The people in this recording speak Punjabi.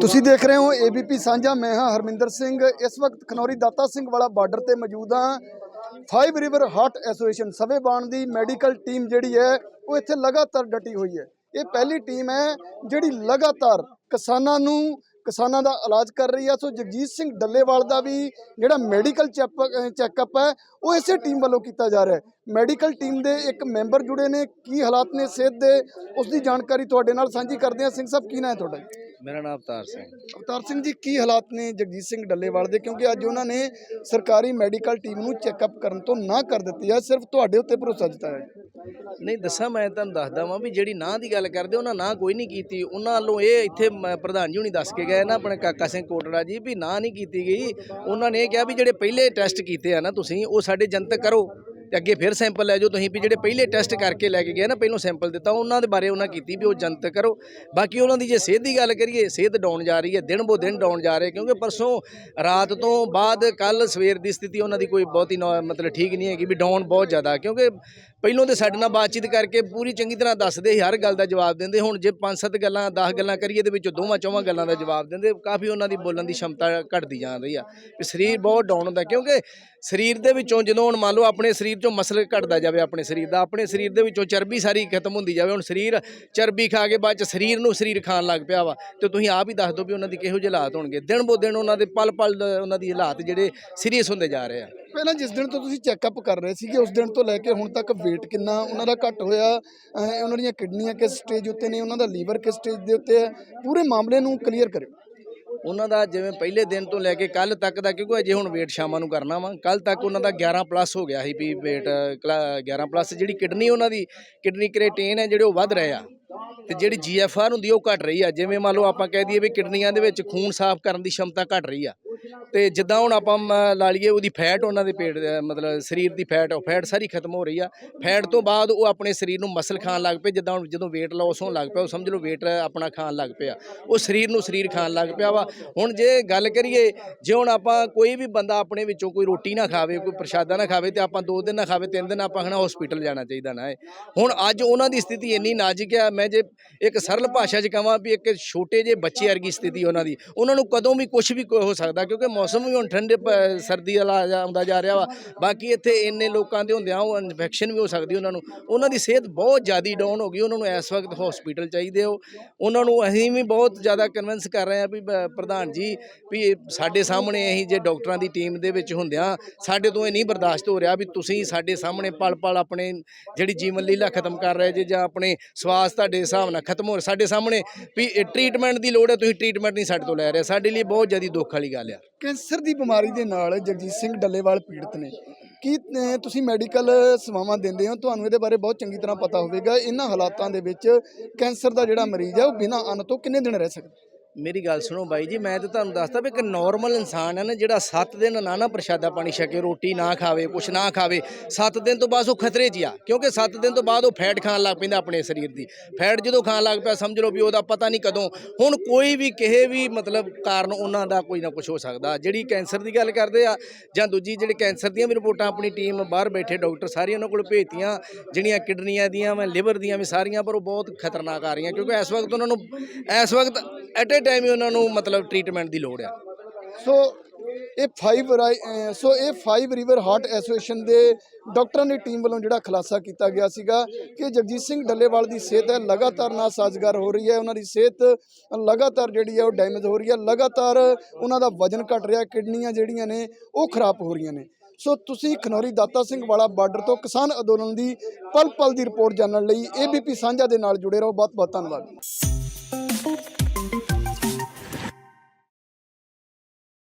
ਤੁਸੀਂ ਦੇਖ ਰਹੇ ਹੋ ਏਬੀਪੀ ਸਾਂਝਾ, ਮੈਂ ਹਾਂ ਹਰਮਿੰਦਰ ਸਿੰਘ। ਇਸ ਵਕਤ ਖਨੌਰੀ ਦਾਤਾ ਸਿੰਘ ਵਾਲਾ ਬਾਰਡਰ ਤੇ ਮੌਜੂਦ ਹਾਂ। ਫਾਈਵ ਰਿਵਰ ਹਾਰਟ ਐਸੋਸੀਏਸ਼ਨ ਸਵੇਬਾਨ ਦੀ ਮੈਡੀਕਲ ਟੀਮ ਜਿਹੜੀ ਹੈ, ਉਹ ਇੱਥੇ ਲਗਾਤਾਰ ਡਟੀ ਹੋਈ ਹੈ। ਇਹ ਪਹਿਲੀ ਟੀਮ ਹੈ ਜਿਹੜੀ ਲਗਾਤਾਰ ਕਿਸਾਨਾਂ ਨੂੰ, ਕਿਸਾਨਾਂ ਦਾ ਇਲਾਜ ਕਰ ਰਹੀ ਹੈ। ਸੋ ਜਗਜੀਤ ਸਿੰਘ ਡੱਲੇਵਾਲ ਦਾ ਵੀ ਜਿਹੜਾ ਮੈਡੀਕਲ ਚੈੱਕਅਪ ਹੈ, ਉਹ ਇਸੇ ਟੀਮ ਵੱਲੋਂ ਕੀਤਾ ਜਾ ਰਿਹਾ ਹੈ। ਮੈਡੀਕਲ ਟੀਮ ਦੇ ਇੱਕ ਮੈਂਬਰ ਜੁੜੇ ਨੇ, ਕੀ ਹਾਲਾਤ ਨੇ ਸਿਹਤ ਦੇ, ਉਸ ਦੀ ਜਾਣਕਾਰੀ ਤੁਹਾਡੇ ਨਾਲ ਸਾਂਝੀ ਕਰਦੇ ਹਾਂ। ਸਿੰਘ ਸਾਹਿਬ, ਕੀ ਨਾਂ ਹੈ ਤੁਹਾਡਾ? ਮੇਰਾ ਨਾਮ ਅਵਤਾਰ ਸਿੰਘ ਅਵਤਾਰ ਸਿੰਘ ਜੀ ਕੀ ਹਾਲਾਤ ਨੇ ਜਗਜੀਤ ਸਿੰਘ ਡੱਲੇਵਾਲ ਦੇ? ਕਿਉਂਕਿ ਅੱਜ ਉਹਨਾਂ ਨੇ ਸਰਕਾਰੀ ਮੈਡੀਕਲ ਟੀਮ ਨੂੰ ਚੈੱਕਅਪ ਕਰਨ ਤੋਂ ਨਾ ਕਰ ਦਿੱਤੀ ਹੈ ਸਿਰਫ ਤੁਹਾਡੇ ਉੱਤੇ ਭਰੋਸਾ ਜਤਾਇਆ ਹੈ ਨਹੀਂ ਦੱਸਾਂ ਮੈਂ ਤੁਹਾਨੂੰ ਦੱਸਦਾ ਵਾਂ ਵੀ ਜਿਹੜੀ ਨਾਂ ਦੀ ਗੱਲ ਕਰਦੇ ਉਹਨਾਂ ਨਾਂ ਕੋਈ ਨਹੀਂ ਕੀਤੀ। ਉਹਨਾਂ ਵੱਲੋਂ ਇਹ ਇੱਥੇ ਮ- ਪ੍ਰਧਾਨ ਜੀ ਹੁਣੀ ਦੱਸ ਕੇ ਗਏ ਨਾ ਆਪਣੇ ਕਾਕਾ ਸਿੰਘ ਕੋਟੜਾ ਜੀ ਵੀ ਨਾਂ ਨਹੀਂ ਕੀਤੀ ਗਈ। ਉਹਨਾਂ ਨੇ ਇਹ ਕਿਹਾ ਵੀ ਜਿਹੜੇ ਪਹਿਲੇ ਟੈਸਟ ਕੀਤੇ ਆ ਨਾ ਤੁਸੀਂ ਉਹ ਸਾਡੇ ਜਨਤਕ ਕਰੋ। ਤੇ ਅੱਗੇ ਫਿਰ ਸੈਂਪਲ ਲੈ ਜਾਓ। ਤੁਸੀਂ ਵੀ ਜਿਹੜੇ ਪਹਿਲੇ ਟੈਸਟ ਕਰਕੇ ਲੈ ਕੇ ਗਏ ਨਾ, ਪਹਿਲੋਂ ਸੈਂਪਲ ਦਿੱਤਾ, ਉਹਨਾਂ ਦੇ ਬਾਰੇ ਉਹਨਾਂ ਕੀਤੀ ਵੀ ਉਹ ਜਨਤਕ ਕਰੋ। ਬਾਕੀ ਉਹਨਾਂ ਦੀ ਜੇ ਸਿਹਤ ਦੀ ਗੱਲ ਕਰੀਏ, ਸਿਹਤ ਡਾਊਨ ਜਾ ਰਹੀ ਹੈ, ਦਿਨ ਬੋ ਦਿਨ ਡਾਊਨ ਜਾ ਰਹੇ, ਕਿਉਂਕਿ ਪਰਸੋਂ ਰਾਤ ਤੋਂ ਬਾਅਦ ਕੱਲ ਸਵੇਰ ਦੀ ਸਥਿਤੀ ਉਹਨਾਂ ਦੀ ਕੋਈ ਬਹੁਤੀ ਨੌ- ਮਤਲਬ ਠੀਕ ਨਹੀਂ ਹੈਗੀ ਵੀ ਡਾਊਨ ਬਹੁਤ ਜ਼ਿਆਦਾ, ਕਿਉਂਕਿ ਪਹਿਲੋਂ ਤੇ ਸਾਡੇ ਨਾਲ ਬਾਤਚੀਤ ਕਰਕੇ ਪੂਰੀ ਚੰਗੀ ਤਰ੍ਹਾਂ ਦੱਸਦੇ ਸੀ, ਹਰ ਗੱਲ ਦਾ ਜਵਾਬ ਦਿੰਦੇ। ਹੁਣ ਜੇ ਪੰਜ ਸੱਤ ਗੱਲਾਂ 10 ਗੱਲਾਂ ਕਰੀਏ ਦੇ ਵਿੱਚੋਂ ਦੋਵਾਂ ਚੌਵਾਂ ਗੱਲਾਂ ਦਾ ਜਵਾਬ ਦਿੰਦੇ, ਕਾਫੀ ਉਹਨਾਂ ਦੀ ਬੋਲਣ ਦੀ ਖਮਤਾ ਘਟਦੀ ਜਾ ਰਹੀ ਆ। ਵੀ ਸਰੀਰ ਬਹੁਤ ਡਾਊਨ ਹੁੰਦਾ, ਕਿਉਂਕਿ ਸਰੀਰ ਦੇ ਵਿੱਚੋਂ ਜਦੋਂ ਹੁਣ ਮੰਨ ਲਓ ਆਪਣੇ ਸਰੀਰ ਚੋਂ ਮਸਲ ਘਟਦਾ ਜਾਵੇ ਆਪਣੇ ਸਰੀਰ ਦਾ, ਆਪਣੇ ਸਰੀਰ ਦੇ ਵਿੱਚੋਂ ਚਰਬੀ ਸਾਰੀ ਖਤਮ ਹੁੰਦੀ ਜਾਵੇ, ਹੁਣ ਸਰੀਰ ਚਰਬੀ ਖਾ ਕੇ ਬਾਅਦ ਚ ਸਰੀਰ ਨੂੰ ਸਰੀਰ ਖਾਣ ਲੱਗ ਪਿਆ ਵਾ, ਤੇ ਤੁਸੀਂ ਆਪ ਹੀ ਦੱਸ ਦਿਓ ਵੀ ਉਹਨਾਂ ਦੀ ਕਿਹੋ ਜਿਹੇ ਹਾਲਾਤ ਹੋਣਗੇ। ਦਿਨ ਬੋ ਦਿਨ ਉਹਨਾਂ ਦੇ ਪਲ ਪਲ ਉਹਨਾਂ ਦੀ ਹਾਲਾਤ ਜਿਹੜੇ ਸੀਰੀਅਸ ਹੁੰਦੇ ਜਾ ਰਹੇ ਆ। ਪਹਿਲਾਂ ਜਿਸ ਦਿਨ ਤੋਂ ਤੁਸੀਂ ਚੈੱਕਅਪ ਕਰ ਰਹੇ ਸੀਗੇ ਉਸ ਦਿਨ ਤੋਂ ਲੈ ਕੇ ਹੁਣ ਤੱਕ weight ਕਿੰਨਾ ਉਹਨਾਂ ਦਾ ਘਟ ਹੋਇਆ ਅਹ ਉਹਨਾਂ ਦੀਆਂ ਕਿਡਨੀਆਂ ਕਿਸ ਸਟੇਜ ਉੱਤੇ ਨੇ ਉਹਨਾਂ ਦਾ ਲੀਵਰ ਕਿਸ ਸਟੇਜ ਦੇ ਉੱਤੇ ਹੈ ਪੂਰੇ ਮਾਮਲੇ ਨੂੰ ਕਲੀਅਰ ਕਰਿਓ। ਉਹਨਾਂ ਦਾ ਜਿਵੇਂ ਪਹਿਲੇ ਦਿਨ ਤੋਂ ਲੈ ਕੇ ਕੱਲ ਤੱਕ ਦਾ ਕਿਉਂਕਿ ਅਜੇ ਹੁਣ weight ਸ਼ਾਮਾਂ ਨੂੰ ਕਰਨਾ ਵਾ ਕੱਲ ਤੱਕ ਉਹਨਾਂ ਦਾ 11 ਪਲੱਸ ਹੋ ਗਿਆ ਸੀ ਵੀ weight ਕਲਾ- 11 ਪਲੱਸ ਜਿਹੜੀ ਕਿਡਨੀ ਉਹਨਾਂ ਦੀ ਕਿਡਨੀ ਕ੍ਰੇਟੇਨ ਹੈ ਜਿਹੜੇ ਉਹ ਵੱਧ ਰਹੇ ਆ ਤੇ ਜਿਹੜੀ ਜੀਐਫਆਰ ਹੁੰਦੀ ਆ, ਉਹ ਘਟ ਰਹੀ ਆ ਜਿਵੇਂ ਮੰਨ ਲਓ ਆਪਾਂ ਕਹਿ ਦਈਏ ਵੀ ਕਿਡਨੀਆਂ ਦੇ ਵਿੱਚ ਖੂਨ ਸਾਫ਼ ਕਰਨ ਦੀ ਸ਼ਮਤਾ ਘਟ ਰਹੀ ਆ ਤੇ ਜਿੱਦਾਂ ਹੁਣ ਆਪਾਂ ਮ- ਲਾ ਲਈਏ ਉਹਦੀ ਫੈਟ ਉਹਨਾਂ ਦੇ ਪੇਟ ਮਤਲਬ ਸਰੀਰ ਦੀ ਫੈਟ ਉਹ ਫੈਟ ਸਾਰੀ ਖਤਮ ਹੋ ਰਹੀ ਆ। ਫੈਟ ਤੋਂ ਬਾਅਦ ਉਹ ਆਪਣੇ ਸਰੀਰ ਨੂੰ ਮਸਲ ਖਾਣ ਲੱਗ ਪਏ, ਜਿੱਦਾਂ ਹੁਣ ਜਦੋਂ weight loss ਹੋਣ ਲੱਗ ਪਿਆ, ਉਹ ਸਮਝ ਲਓ weight ਆਪਣਾ ਖਾਣ ਲੱਗ ਪਿਆ। ਉਹ ਸਰੀਰ ਨੂੰ ਸਰੀਰ ਖਾਣ ਲੱਗ ਪਿਆ ਵਾ। ਹੁਣ ਜੇ ਗੱਲ ਕਰੀਏ, ਜੇ ਹੁਣ ਆਪਾਂ ਕੋਈ ਵੀ ਬੰਦਾ ਆਪਣੇ ਵਿੱਚੋਂ ਕੋਈ ਰੋਟੀ ਨਾ ਖਾਵੇ, ਕੋਈ ਪ੍ਰਸ਼ਾਦਾ ਨਾ ਖਾਵੇ, ਤੇ ਆਪਾਂ ਦੋ ਦਿਨ ਨਾ ਖਾਵੇ, ਤਿੰਨ ਦਿਨ ਆਪਾਂ ਹਨਾ ਹਸਪੀਟਲ ਜਾਣਾ ਚਾਹੀਦਾ ਨਾ ਇਹ ਹੁਣ ਅੱਜ ਉਹਨਾਂ ਦੀ ਸਥਿਤੀ ਇੰਨੀ ਨਾਜ਼ੁਕ ਆ, ਮੈਂ ਜੇ ਇੱਕ ਸਰਲ ਭਾਸ਼ਾ 'ਚ ਕਹਾਂ ਵੀ ਇੱਕ ਛੋਟੇ ਜਿਹੇ ਬੱਚੇ ਵਰਗੀ ਸਥਿਤੀ ਉਹਨਾਂ ਦੀ, ਉਹਨਾਂ ਨੂੰ ਕਦੋਂ ਵੀ ਕੁਝ ਵੀ ਹੋ ਸਕਦਾ ਕਿਉਂਕਿ ਮੌਸਮ ਵੀ ਹੁਣ ਠੰਡੇ ਪ- ਸਰਦੀ ਵਾਲਾ ਆਉਂਦਾ ਜਾ ਰਿਹਾ ਵਾ। ਬਾਕੀ ਇੱਥੇ ਇੰਨੇ ਲੋਕਾਂ ਦੇ ਹੁੰਦਿਆਂ ਉਹ ਇਨਫੈਕਸ਼ਨ ਵੀ ਹੋ ਸਕਦੀ ਉਹਨਾਂ ਨੂੰ। ਉਹਨਾਂ ਦੀ ਸਿਹਤ ਬਹੁਤ ਜ਼ਿਆਦਾ ਡਾਊਨ ਹੋ ਗਈ। ਉਹਨਾਂ ਨੂੰ ਇਸ ਵਕਤ ਹਸਪੀਟਲ ਚਾਹੀਦੇ ਹੋ ਉਹਨਾਂ ਨੂੰ ਅਸੀਂ ਵੀ ਬਹੁਤ ਜ਼ਿਆਦਾ ਕਨਵਿੰਸ ਕਰ ਰਹੇ ਹਾਂ ਵੀ ਬ- ਪ੍ਰਧਾਨ ਜੀ, ਵੀ ਸਾਡੇ ਸਾਹਮਣੇ ਅਸੀਂ ਜੇ ਡਾਕਟਰਾਂ ਦੀ ਟੀਮ ਦੇ ਵਿੱਚ ਹੁੰਦਿਆਂ ਸਾਡੇ ਤੋਂ ਇਹ ਨਹੀਂ ਬਰਦਾਸ਼ਤ ਹੋ ਰਿਹਾ ਵੀ ਤੁਸੀਂ ਸਾਡੇ ਸਾਹਮਣੇ ਪਲ ਪਲ ਆਪਣੇ ਜਿਹੜੀ ਜੀਵਨ ਲੀਲਾ ਖਤਮ ਕਰ ਰਹੇ ਜੇ ਜਾਂ ਆਪਣੇ ਸਵਾਸ ਤੁਹਾਡੇ ਹਿਸਾਬ ਨਾਲ ਖਤਮ ਹੋ ਸਾਡੇ ਸਾਹਮਣੇ ਵੀ ਟ੍ਰੀਟਮੈਂਟ ਦੀ ਲੋੜ ਹੈ, ਤੁਸੀਂ ਟ੍ਰੀਟਮੈਂਟ ਨਹੀਂ ਸਾਡੇ ਤੋਂ ਲੈ ਰਹੇ। ਸਾਡੇ ਲਈ ਬਹੁਤ ਜ਼ਿਆਦਾ ਦੁੱਖ ਵਾਲੀ ਗੱਲ ਆ। ਕੈਂਸਰ ਦੀ ਬਿਮਾਰੀ ਦੇ ਨਾਲ ਜਗਜੀਤ ਸਿੰਘ ਡੱਲੇਵਾਲ ਪੀੜਤ ਨੇ। ਕੀ ਤੁਸੀਂ ਮੈਡੀਕਲ ਸੇਵਾਵਾਂ ਦਿੰਦੇ ਹੋ? ਤੁਹਾਨੂੰ ਇਹਦੇ ਬਾਰੇ ਬਹੁਤ ਚੰਗੀ ਤਰ੍ਹਾਂ ਪਤਾ ਹੋਵੇਗਾ। ਇਹਨਾਂ ਹਾਲਾਤਾਂ ਦੇ ਵਿੱਚ ਕੈਂਸਰ ਦਾ ਜਿਹੜਾ ਮਰੀਜ਼ ਹੈ, ਉਹ ਬਿਨਾਂ ਅੰਨ ਤੋਂ ਕਿੰਨੇ ਦਿਨ ਰਹਿ ਸਕਦਾ? ਮੇਰੀ ਗੱਲ ਸੁਣੋ ਬਾਈ ਜੀ, ਮੈਂ ਤਾਂ ਤੁਹਾਨੂੰ ਦੱਸਦਾ ਵੀ ਇੱਕ ਨਾਰਮਲ ਇਨਸਾਨ ਹੈ ਨਾ, ਜਿਹੜਾ 7 ਦਿਨ ਨਾ ਨਾ ਪ੍ਰਸ਼ਾਦਾ ਪਾਣੀ ਛਕੇ, ਰੋਟੀ ਨਾ ਖਾਵੇ, ਕੁਛ ਨਾ ਖਾਵੇ 7 ਦਿਨ ਤੋਂ ਬਾਅਦ ਉਹ ਖਤਰੇ 'ਚ ਆ, ਕਿਉਂਕਿ 7 ਦਿਨ ਤੋਂ ਬਾਅਦ ਉਹ ਫੈਟ ਖਾਣ ਲੱਗ ਪੈਂਦਾ ਆਪਣੇ ਸਰੀਰ ਦੀ। ਫੈਟ ਜਦੋਂ ਖਾਣ ਲੱਗ ਪਿਆ, ਸਮਝ ਲਓ ਵੀ ਉਹਦਾ ਪਤਾ ਨਹੀਂ ਕਦੋਂ, ਹੁਣ ਕੋਈ ਵੀ ਕਿਸੇ ਵੀ ਮਤਲਬ ਕਾਰਨ ਉਹਨਾਂ ਦਾ ਕੋਈ ਨਾ ਕੁਝ ਹੋ ਸਕਦਾ। ਜਿਹੜੀ ਕੈਂਸਰ ਦੀ ਗੱਲ ਕਰਦੇ ਆ, ਜਾਂ ਦੂਜੀ ਜਿਹੜੇ ਕੈਂਸਰ ਦੀਆਂ ਵੀ ਰਿਪੋਰਟਾਂ ਆਪਣੀ ਟੀਮ ਬਾਹਰ ਬੈਠੇ ਡਾਕਟਰ ਸਾਰੀਆਂ ਉਹਨਾਂ ਕੋਲ ਭੇਜਤੀਆਂ, ਜਿਹੜੀਆਂ ਕਿਡਨੀਆਂ ਦੀਆਂ ਮੈਂ ਲਿਵਰ ਦੀਆਂ ਵੀ ਸਾਰੀਆਂ, ਪਰ ਉਹ ਬਹੁਤ ਖਤਰਨਾਕ ਆ ਰਹੀਆਂ, ਕਿਉਂਕਿ ਇਸ ਵਕਤ ਉਹਨਾਂ ਨੂੰ, ਇਸ ਵਕਤ ਐਟ ਟਾਈਮ ਹੀ ਉਹਨਾਂ ਨੂੰ ਮਤਲਬ ਟ੍ਰੀਟਮੈਂਟ ਦੀ ਲੋੜ ਆ। ਸੋ ਇਹ 5 ਸੋ ਇਹ ਫਾਈਵ ਰਿਵਰ ਹਾਰਟ ਐਸੋਸੀਏਸ਼ਨ ਦੇ ਡਾਕਟਰਾਂ ਦੀ ਟੀਮ ਵੱਲੋਂ ਜਿਹੜਾ ਖੁਲਾਸਾ ਕੀਤਾ ਗਿਆ ਸੀਗਾ ਕਿ ਜਗਜੀਤ ਸਿੰਘ ਡੱਲੇਵਾਲ ਦੀ ਸਿਹਤ ਹੈ, ਲਗਾਤਾਰ ਨਾ ਸਾਜ਼ਗਾਰ ਹੋ ਰਹੀ ਹੈ, ਉਹਨਾਂ ਦੀ ਸਿਹਤ ਲਗਾਤਾਰ ਜਿਹੜੀ ਹੈ ਉਹ ਡੈਮੇਜ ਹੋ ਰਹੀ ਹੈ, ਲਗਾਤਾਰ ਉਹਨਾਂ ਦਾ ਵਜਨ ਘਟ ਰਿਹਾ, ਕਿਡਨੀਆਂ ਜਿਹੜੀਆਂ ਨੇ ਉਹ ਖਰਾਬ ਹੋ ਰਹੀਆਂ ਨੇ। ਸੋ ਤੁਸੀਂ ਖਨੌਰੀ ਦਾਤਾ ਸਿੰਘ ਵਾਲਾ ਬਾਰਡਰ ਤੋਂ ਕਿਸਾਨ ਅੰਦੋਲਨ ਦੀ ਪਲ ਪਲ ਦੀ ਰਿਪੋਰਟ ਜਾਣਨ ਲਈ ਏਬੀਪੀ ਸਾਂਝਾ ਦੇ ਨਾਲ ਜੁੜੇ ਰਹੋ। ਬਹੁਤ ਬਹੁਤ ਧੰਨਵਾਦ।